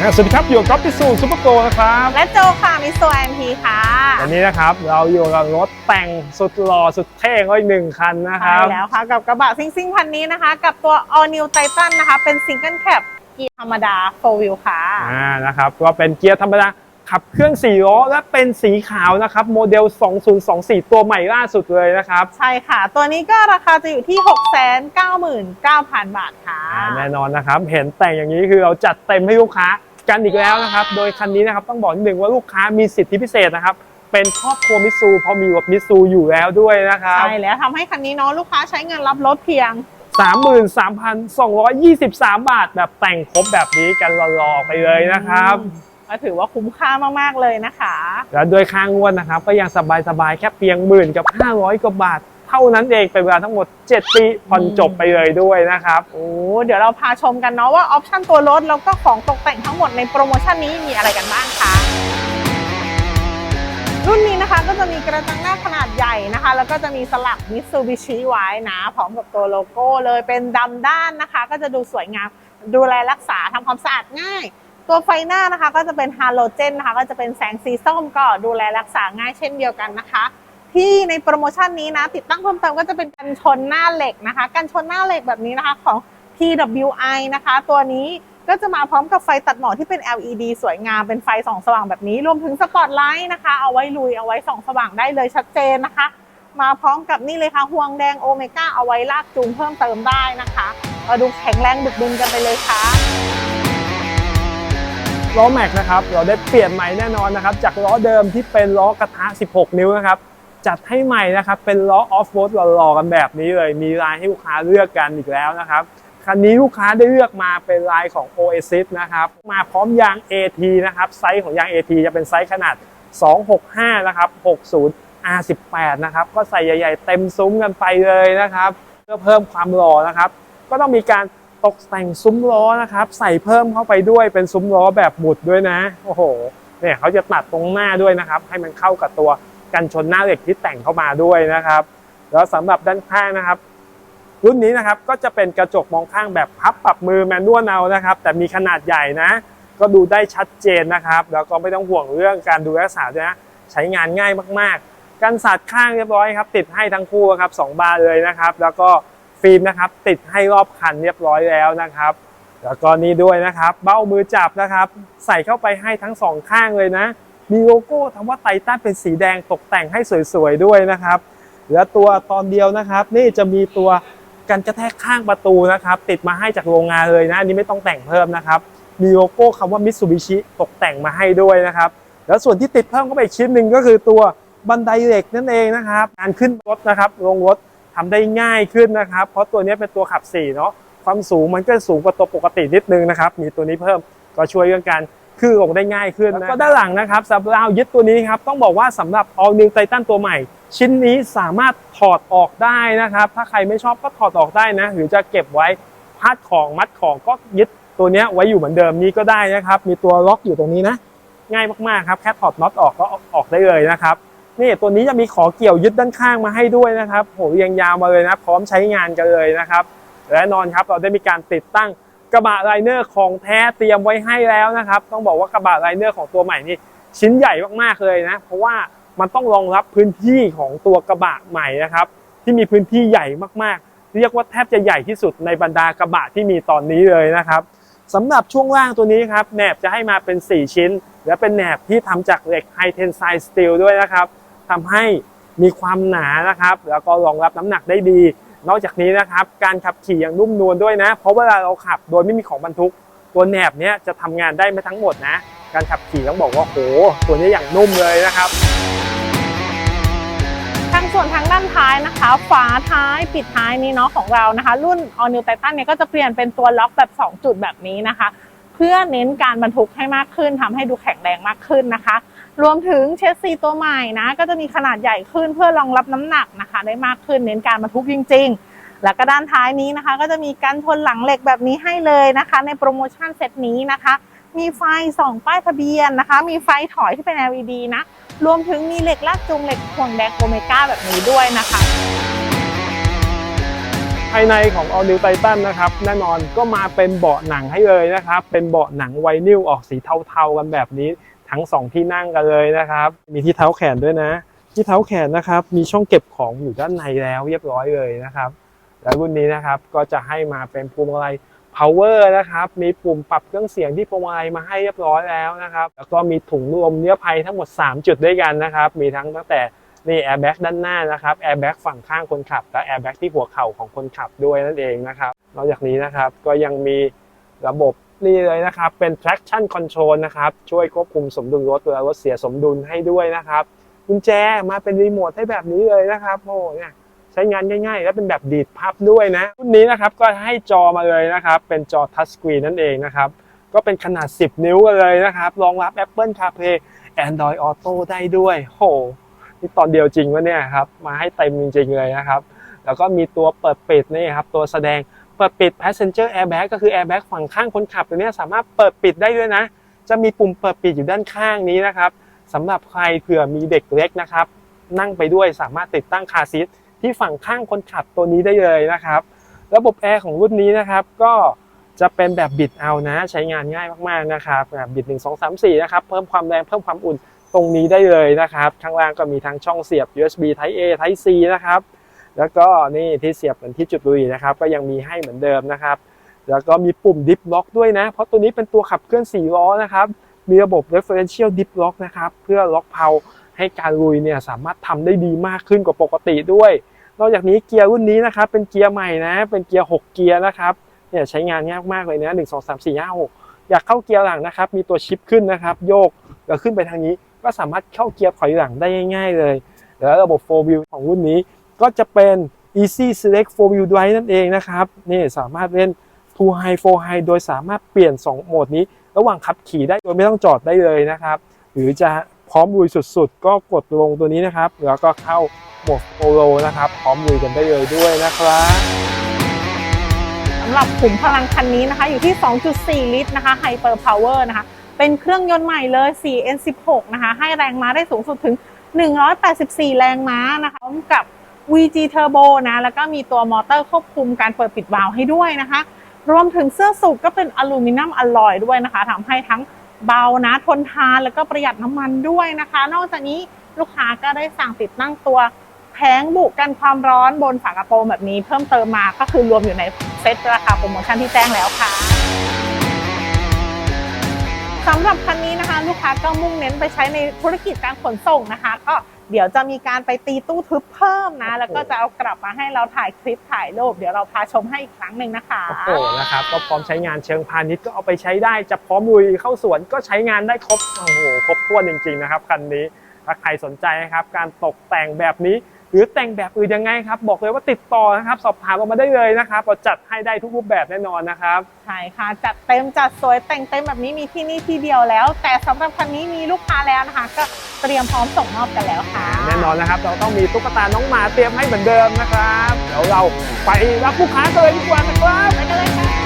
อ่าสวัสดีครับ อยู่กับก๊อฟพิสูจน์ซูเปอร์โกนะครับ และโจค่ะมิโซแอนพีค่ะวันนี้นะครับเราอยู่กับรถแต่งสุดหล่อสุดเท่ก็อีกหนึ่งคันนะคใช่รับแล้วค่ะ กับกระบะซิ่งซิ่งๆคันนี้นะคะ กับตัว All New Titan นะคะ เป็นซิงเกิลแคปเกียร์ธรรมดา 4 Wheel ค่ะอ่านะครับก็เป็นเกียร์ธรรมดาขับเครื่อง4ล้อและเป็นสีขาวนะครับ โมเดล 2024 ตัวใหม่ล่าสุดเลยนะครับ ใช่ค่ะ ตัวนี้ก็ราคาจะอยู่ที่ 699,000 บาทค่ะอ่าแน่นอนนะครับ เห็นแต่งอย่างนี้คือเราจัดเต็มให้ลูกค้า กันอีกแล้วนะครับ โดยคันนี้นะครับต้องบอกนิดนึงว่าลูกค้ามีสิทธิพิเศษนะครับ เป็นครอบครัวมิตซูเพราะมีรถมิตซูอยู่แล้วด้วยนะครับ ใช่แล้วทำให้คันนี้เนาะลูกค้าใช้เงินรับรถเพียง 33,223 บาท แบบแต่งครบแบบนี้กันหล่อๆไปเลยนะครับก็ถือว่าคุ้มค่ามากๆเลยนะคะ แล้วโดยค่างวดนะครับ ก็ยังสบายๆแค่เพียงหมื่นกับ 500กว่าบาท เท่านั้นเองเป็นเวลาทั้งหมด 7 ปีผ่อนจบไปเลยด้วยนะครับ โอ้เดี๋ยวเราพาชมกันเนาะว่าออปชั่นตัวรถแล้วก็ของตกแต่งทั้งหมดในโปรโมชั่นนี้มีอะไรกันบ้างคะรุ่นนี้นะคะก็จะมีกระจังหน้าขนาดใหญ่นะคะ แล้วก็จะมีสลักมิตซูบิชิไว้นะพร้อมกับตัวโลโก้เลยเป็นดำด้านนะคะ ก็จะดูสวยงามดูแลรักษาทำความสะอาดง่าย ตัวไฟหน้านะคะก็จะเป็นฮาโลเจนนะคะ ก็จะเป็นแสงสีส้มก็ดูแลรักษาง่ายเช่นเดียวกันนะคะ ที่ในโปรโมชั่นนี้นะ ติดตั้งเพิ่มเติมก็จะเป็นกันชนหน้าเหล็กนะคะ กันชนหน้าเหล็กแบบนี้นะคะของ TWI นะคะ ตัวนี้ก็จะมาพร้อมกับไฟตัดหมอกที่เป็น LED สวยงามเป็นไฟส่องสว่างแบบนี้ รวมถึงสปอตไลท์นะคะ เอาไว้ลุยเอาไว้ส่องสว่างได้เลยชัดเจนนะคะ มาพร้อมกับนี่เลยค่ะห่วงแดงโอเมก้าเอาไว้ลากจูงเพิ่มเติมได้นะคะมาดูแข็งแรงดึกดึงกันไปเลยค่ะล้อแม็กนะครับเราได้เปลี่ยนใหม่แน่นอนนะครับ จากล้อเดิมที่เป็นล้อกระทะ 16 นิ้วนะครับ จัดให้ใหม่นะครับ เป็นล้อออฟโรดหล่อๆกันแบบนี้เลย มีลายให้ลูกค้าเลือกกันอีกแล้วนะครับคันนี้ลูกค้าได้เลือกมาเป็นลายของ Oasis นะครับ มาพร้อมยาง AT นะครับ ไซส์ของยาง AT จะเป็นไซส์ขนาด 265 นะครับ 60 R18 นะครับ ก็ใส่ใหญ่ๆ เต็มซุ้มกันไปเลยนะครับ เพื่อเพิ่มความหล่อนะครับ ก็ต้องมีการตกแต่งซุ้มล้อนะครับ ใส่เพิ่มเข้าไปด้วยเป็นซุ้มล้อแบบหมุดด้วยนะ โอ้โห เนี่ยเขาจะตัดตรงหน้าด้วยนะครับ ให้มันเข้ากับตัว กันชนหน้าเหล็กที่แต่งเข้ามาด้วยนะครับ แล้วสำหรับด้านข้างนะครับ รุ่นนี้นะครับก็จะเป็นกระจกมองข้างแบบพับปรับมือแมนนวลเอานะครับ แต่มีขนาดใหญ่นะ ก็ดูได้ชัดเจนนะครับ แล้วก็ไม่ต้องห่วงเรื่องการดูแลรักษาด้วยนะใช้งานง่ายมากๆ กันสาดข้างเรียบร้อยครับ ติดให้ทั้งคู่ครับสองบานเลยนะครับ แล้วก็ฟิล์มนะครับ ติดให้รอบคันเรียบร้อยแล้วนะครับแล้วก็นี่ด้วยนะครับ เบ้ามือจับนะครับ ใส่เข้าไปให้ทั้งสองข้างเลยนะ มีโลโก้คำว่าไททันเป็นสีแดงตกแต่งให้สวยๆด้วยนะครับเหลือตัวตอนเดียวนะครับ นี่จะมีตัวกันกระแทกข้างประตูนะครับ ติดมาให้จากโรงงานเลยนะอันนี้ไม่ต้องแต่งเพิ่มนะครับ มีโลโก้คำว่ามิ t ซูบิชิตกแต่งมาให้ด้วยนะครับ แล้วส่วนที่ติดเพิ่มเข้าไปชิ้นหนึ่งก็คือตัวบันไดเหล็กนั่นเองนะครับการขึ้นรถนะครับลงรถทำได้ง่ายขึ้นนะครับ เพราะตัวนี้เป็นตัวขับ4เนาะความสูงมันก็สูงกว่าตัวปกตินิดนึงนะครับ มีตัวนี้เพิ่มก็ช่วยเรื่องการ ขึ้นลงได้ง่ายขึ้นแล้วก็ด้านหลังนะครับสำหรับราวยึดตัวนี้ครับต้องบอกว่าสำหรับ All New Titan ตัวใหม่ ชิ้นนี้สามารถถอดออกได้นะครับ ถ้าใครไม่ชอบก็ถอดออกได้นะ หรือจะเก็บไว้พาดของมัดของก็ยึดตัวนี้ไว้อยู่เหมือนเดิมนี้ก็ได้นะครับ มีตัวล็อกอยู่ตรงนี้นะ ง่ายมากๆครับแค่ถอดน็อตออกก็ออกได้เลยนะครับนี่ตัวนี้จะมีขอเกี่ยวยึดด้านข้างมาให้ด้วยนะครับโหเรียงยาวมาเลยนะ พร้อมใช้งานกันเลยนะครับ และนอนครับเราได้มีการติดตั้ง กระบะไลเนอร์ของแท้เตรียมไว้ให้แล้วนะครับ ต้องบอกว่ากระบะไลเนอร์ของตัวใหม่นี่ชิ้นใหญ่มากๆเลยนะ เพราะว่ามันต้องรองรับพื้นที่ของตัวกระบะใหม่นะครับ ที่มีพื้นที่ใหญ่มากๆ เรียกว่าแทบจะใหญ่ที่สุดในบรรดากระบะที่มีตอนนี้เลยนะครับสำหรับช่วงล่างตัวนี้ครับแหนบจะให้มาเป็น 4 ชิ้น และเป็นแหนบที่ทำจากเหล็ก High Tensile Steel ด้วยนะครับทำให้มีความหนานะครับ แล้วก็รองรับน้ำหนักได้ดี นอกจากนี้นะครับการขับขี่อย่างนุ่มนวลด้วยนะ เพราะเวลาเราขับโดยไม่มีของบรรทุก ตัวแหนบเนี้ยจะทำงานได้ไม่ทั้งหมดนะ การขับขี่ต้องบอกว่าโหตัวนี้อย่างนุ่มเลยนะครับทางส่วนทางด้านท้ายนะคะ ฝาท้ายปิดท้ายนี้เนาะของเรานะคะ รุ่น All New Titan เนี่ยก็จะเปลี่ยนเป็นตัวล็อกแบบ 2 จุดแบบนี้นะคะ เพื่อเน้นการบรรทุกให้มากขึ้นทำให้ดูแข็งแรงมากขึ้นนะคะ รวมถึงเชสซีตัวใหม่นะ ก็จะมีขนาดใหญ่ขึ้นเพื่อรองรับน้ำหนักนะคะ ได้มากขึ้นเน้นการบรรทุกจริง ๆ แล้วก็ด้านท้ายนี้นะคะ ก็จะมีกันชนหลังเหล็กแบบนี้ให้เลยนะคะ ในโปรโมชั่นเซตนี้นะคะ มีไฟสองป้ายทะเบียนนะคะ มีไฟถอยที่เป็น LED นะรวมถึงมีเหล็กลากจูงเหล็กห่วงแดงโอเมก้าแบบนี้ด้วยนะคะภายในของ All New Titan นะครับแน่นอนก็มาเป็นเบาะหนังให้เลยนะครับ เป็นเบาะหนังไวนิลออกสีเทาๆกันแบบนี้ ทั้งสองที่นั่งกันเลยนะครับ มีที่เท้าแขนด้วยนะ ที่เท้าแขนนะครับ มีช่องเก็บของอยู่ด้านในแล้วเรียบร้อยเลยนะครับ แล้วรุ่นนี้นะครับก็จะให้มาเป็นพวงมาลัย power นะครับ มีปุ่มปรับเครื่องเสียงที่พวงมาลัยมาให้เรียบร้อยแล้วนะครับ แล้วก็มีถุงลมนิรภัยทั้งหมด 3 จุดด้วยกันนะครับ มีทั้งตั้งแต่นี่แอร์แบ็กด้านหน้านะครับแอร์แบ็กฝั่งข้างคนขับ และแอร์แบ็กที่หัวเข่าของคนขับด้วยนั่นเองนะครับนอกจากนี้นะครับก็ยังมีระบบ นี่เลยนะครับ เป็น traction control นะครับ ช่วยควบคุมสมดุลรถเวลารถเสียสมดุลให้ด้วยนะครับกุญแจมาเป็นรีโมทให้แบบนี้เลยนะครับโอ้เนี่ยใช้งานง่ายๆ และเป็นแบบดีดพับด้วยนะรุ่นนี้นะครับก็ให้จอมาเลยนะครับ เป็นจอทัชสกรีนนั่นเองนะครับ ก็เป็นขนาด 10 นิ้วกันเลยนะครับ รองรับ Apple CarPlay Android Auto ได้ด้วยโหนี่ตอนเดียวจริงวะเนี่ยครับ มาให้เต็มจริงๆเลยนะครับ แล้วก็มีตัวเปิดปิดนี่ครับ ตัวแสดง เปิดปิด passenger airbag ก็คือ airbag ฝั่งข้างคนขับตัวนี้สามารถเปิดปิดได้ด้วยนะ จะมีปุ่มเปิดปิดอยู่ด้านข้างนี้นะครับสำหรับใครเผื่อมีเด็กเล็กนะครับ นั่งไปด้วยสามารถติดตั้งคาซีทที่ฝั่งข้างคนขับตัวนี้ได้เลยนะครับ ระบบแอร์ของรุ่นนี้นะครับ ก็จะเป็นแบบบิดเอานะ ใช้งานง่ายมากๆนะครับแบบบิด 1 2 3 4 นะครับ เพิ่มความแรงเพิ่มความอุ่นตรงนี้ได้เลยนะครับ ข้างล่างก็มีทั้งช่องเสียบ USB Type A Type C นะครับ แล้วก็นี่ที่เสียบเหมือนที่จุดบุหรี่นะครับ ก็ยังมีให้เหมือนเดิมนะครับ แล้วก็มีปุ่มดิฟล็อกด้วยนะ เพราะตัวนี้เป็นตัวขับเคลื่อน4ล้อนะครับ มีระบบ referential dip lock นะครับ เพื่อล็อกเพาให้การลุยเนี่ยสามารถทำได้ดีมากขึ้นกว่าปกติด้วย นอกจากนี้เกียร์รุ่นนี้นะครับ เป็นเกียร์ใหม่นะ เป็นเกียร์ 6 เกียร์นะครับ เนี่ยใช้งานง่ายมากเลยนะ1 2 3 4 5 6อยากเข้าเกียร์หลังนะครับ มีตัวชิปขึ้นนะครับ โยกแล้วขึ้นไปทางนี้ ก็สามารถเข้าเกียร์ถอยหลังได้ง่าย ๆ เลย แล้วระบบ 4 wheel ของรุ่นนี้ ก็จะเป็น Easy Select 4 wheel drive นั่นเองนะครับนี่สามารถเล่น2 high 4 high โดยสามารถเปลี่ยน 2 โหมดนี้ ระหว่างขับขี่ได้โดยไม่ต้องจอดได้เลยนะครับ หรือจะพร้อมลุยสุดๆ ก็กดลงตัวนี้นะครับ แล้วก็เข้าโหมดโปโลนะครับ พร้อมลุยกันได้เลยด้วยนะครับสำหรับขุมพลังคันนี้นะคะ อยู่ที่ 2.4 ลิตรนะคะ Hyper Power นะคะ เป็นเครื่องยนต์ใหม่เลย 4N16 นะคะ ให้แรงม้าได้สูงสุดถึง 184 แรงม้านะคะพร้อมกับ VG Turbo นะ แล้วก็มีตัวมอเตอร์ควบคุมการเปิดปิดวาล์วให้ด้วยนะคะ รวมถึงเสื้อสูบก็เป็นอลูมิเนียมอลลอยด้วยนะคะทำให้ทั้งเบานะทนทานแล้วก็ประหยัดน้ำมันด้วยนะคะ นอกจากนี้ลูกค้าก็ได้สั่งติดตั้งตัวแผงบุกันความร้อนบนฝากระโปรงแบบนี้เพิ่มเติมมาก็คือรวมอยู่ในเซ็ตราคาโปรโมชั่นที่แจ้งแล้วค่ะสำหรับคันนี้นะคะ ลูกค้าก็มุ่งเน้นไปใช้ในธุรกิจการขนส่งนะคะ ก็ เดี๋ยวจะมีการไปตีตู้ทึบเพิ่มนะ แล้วก็จะเอากลับมาให้เราถ่ายคลิปถ่ายรูป เดี๋ยวเราพาชมให้อีกครั้งหนึ่งนะคะ โอ้โหนะครับก็พร้อมใช้งานเชิงพาณิชย์ก็เอาไปใช้ได้ จะพร้อมลุยเข้าสวนก็ใช้งานได้ครบ โอ้โห ครบถ้วนจริงๆนะครับคันนี้ ถ้าใครสนใจนะครับ การตกแต่งแบบนี้ หรือแต่งแบบอื่นยังไงครับ บอกเลยว่าติดต่อนะครับ สอบถามออกมาได้เลยนะครับเราจัดให้ได้ทุกรูปแบบแน่นอนนะครับ ใช่ค่ะ จัดเต็มจัดสวยแต่งเต็มแบบนี้มีที่นี่ที่เดียวแล้ว แต่สำหรับคันนี้มีลูกค้าแล้วนะคะก็ เตรียมพร้อมส่งมอบกันแล้วค่ะ แน่นอนนะครับ เราต้องมีตุ๊กตาน้องหมาเตรียมให้เหมือนเดิมนะครับ เดี๋ยวเราไปรับลูกค้ากันเลยดีกว่านะครับ ไปกันเลยค่ะ